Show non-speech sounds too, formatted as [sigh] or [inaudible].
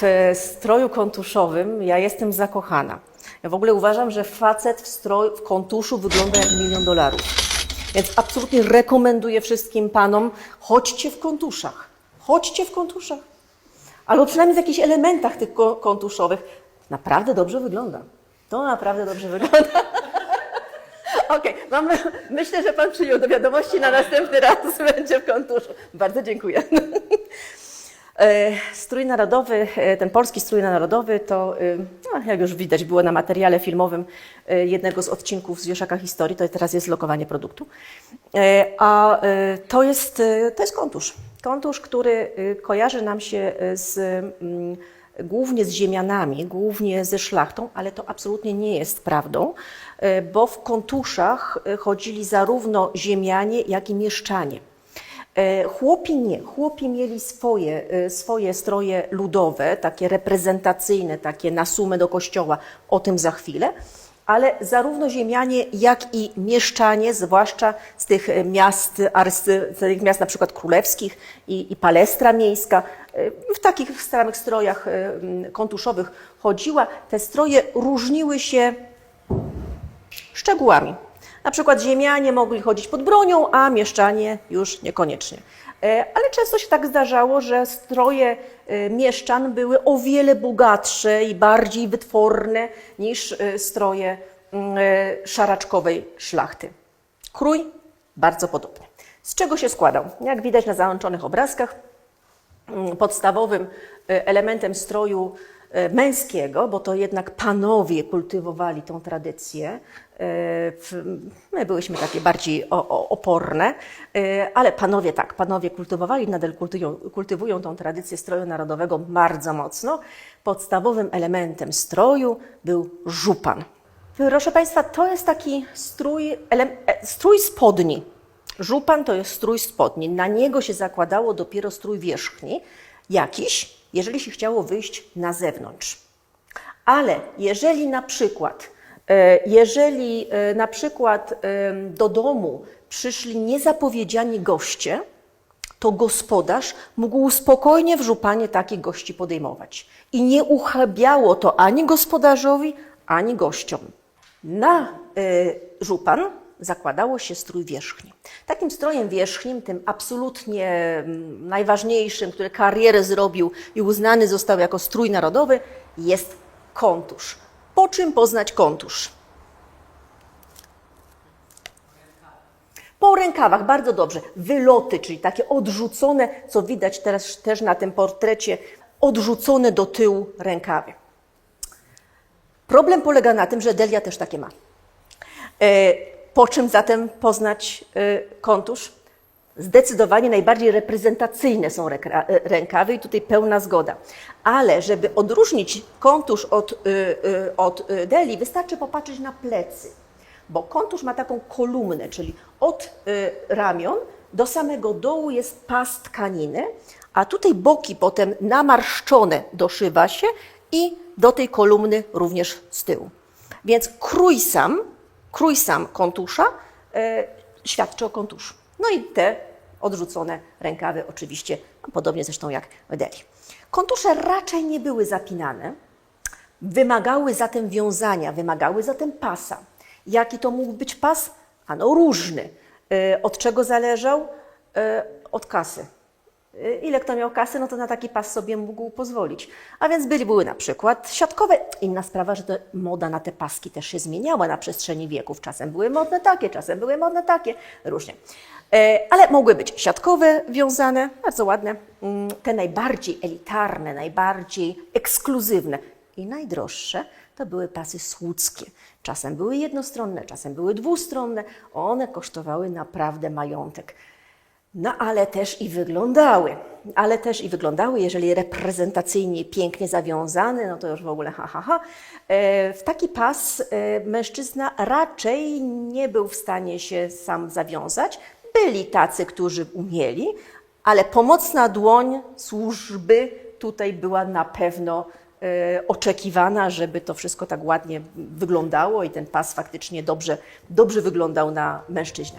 W stroju kontuszowym ja jestem zakochana. Ja w ogóle uważam, że facet w stroju, w kontuszu wygląda jak milion dolarów. Więc absolutnie rekomenduję wszystkim panom, chodźcie w kontuszach. Chodźcie w kontuszach. Albo przynajmniej w jakichś elementach tych ko- kontuszowych. Naprawdę dobrze wygląda. To naprawdę dobrze wygląda. [laughs] Okej, mam, myślę, że pan przyjął do wiadomości na następny raz będzie w kontuszu. Bardzo dziękuję. [laughs] E, Strój narodowy, e, ten polski strój narodowy to, e, no, jak już widać było na materiale filmowym jednego z odcinków z Historii, to teraz jest lokowanie produktu. A to jest, to jest kontusz. Kontusz, który kojarzy nam się z, mm, głównie z ziemianami, głównie ze szlachtą, ale to absolutnie nie jest prawdą, bo w kontuszach chodzili zarówno ziemianie, jak i mieszczanie. E, Chłopi nie. Chłopi mieli swoje, e, swoje stroje ludowe, takie reprezentacyjne, takie na sumę do kościoła, o tym za chwilę. Ale zarówno ziemianie, jak i mieszczanie, zwłaszcza z tych e, miast, z tych miast na przykład królewskich i, i palestra miejska, w takich starych strojach kontuszowych chodziła. Te stroje różniły się szczegółami. Na przykład ziemianie mogli chodzić pod bronią, a mieszczanie już niekoniecznie. E, Ale często się tak zdarzało, że stroje e, mieszczan były o wiele bogatsze i bardziej wytworne niż e, stroje mm, szaraczkowej szlachty. Krój bardzo podobny. Z czego się składał? Jak widać na załączonych obrazkach, Mm, podstawowym elementem stroju męskiego, bo to jednak panowie kultywowali tą tradycję. e, w- My byłyśmy takie bardziej oporne, e, ale panowie tak, panowie kultywowali, nadal kultują, kultywują tą tradycję stroju narodowego bardzo mocno. Podstawowym elementem stroju był żupan. Proszę Państwa, to jest taki strój, e, strój spodni. Żupan to jest strój spodni. Na niego się zakładało dopiero strój wierzchni, jakiś, jeżeli się chciało wyjść na zewnątrz. Ale jeżeli na przykład, e, jeżeli e, na przykład e, do domu przyszli niezapowiedziani goście, to gospodarz mógł spokojnie w żupanie takich gości podejmować. I nie uchybiało to ani gospodarzowi, ani gościom. Na żupan zakładało się strój wierzchni. Takim strojem wierzchnim, tym absolutnie mm, najważniejszym, który karierę zrobił i uznany został jako strój narodowy, jest kontusz. Po czym poznać kontusz? Po rękawach, bardzo dobrze. Wyloty, czyli takie odrzucone, co widać teraz też na tym portrecie, odrzucone do tyłu rękawy. Problem polega na tym, że Delia też takie ma. Po czym zatem poznać e, kontusz? Zdecydowanie najbardziej reprezentacyjne są e, rękawy i tutaj pełna zgoda. Ale żeby odróżnić kontusz od, y, y, od y, Deli, wystarczy popatrzeć na plecy. Bo kontusz ma taką kolumnę, czyli od y, ramion do samego dołu jest pas tkaniny, a tutaj boki potem namarszczone doszywa się i do tej kolumny również z tyłu. Więc krój sam, krój sam kontusza e, świadczy o kontuszu. No i te odrzucone rękawy oczywiście, podobnie zresztą jak w Deli. Kontusze raczej nie były zapinane, wymagały zatem wiązania, wymagały zatem pasa. Jaki to mógł być pas? Ano różny. E, Od czego zależał? E, Od kasy. E, Ile kto miał kasy, no to na taki pas sobie mógł pozwolić. A więc byli, były na przykład siatkowe. Inna sprawa, że moda na te paski też się zmieniała na przestrzeni wieków. Czasem były modne takie, czasem były modne takie, różnie. E, Ale mogły być siatkowe, wiązane, bardzo ładne. Mm, Te najbardziej elitarne, najbardziej ekskluzywne i najdroższe to były pasy słudzkie. Czasem były jednostronne, czasem były dwustronne. One kosztowały naprawdę majątek. No ale też i wyglądały. Ale też i wyglądały, jeżeli reprezentacyjnie pięknie zawiązane, no to już w ogóle ha, ha, ha. E, W taki pas e, mężczyzna raczej nie był w stanie się sam zawiązać. Byli tacy, którzy umieli, ale pomocna dłoń służby tutaj była na pewno e, oczekiwana, żeby to wszystko tak ładnie wyglądało i ten pas faktycznie dobrze, dobrze wyglądał na mężczyźnie.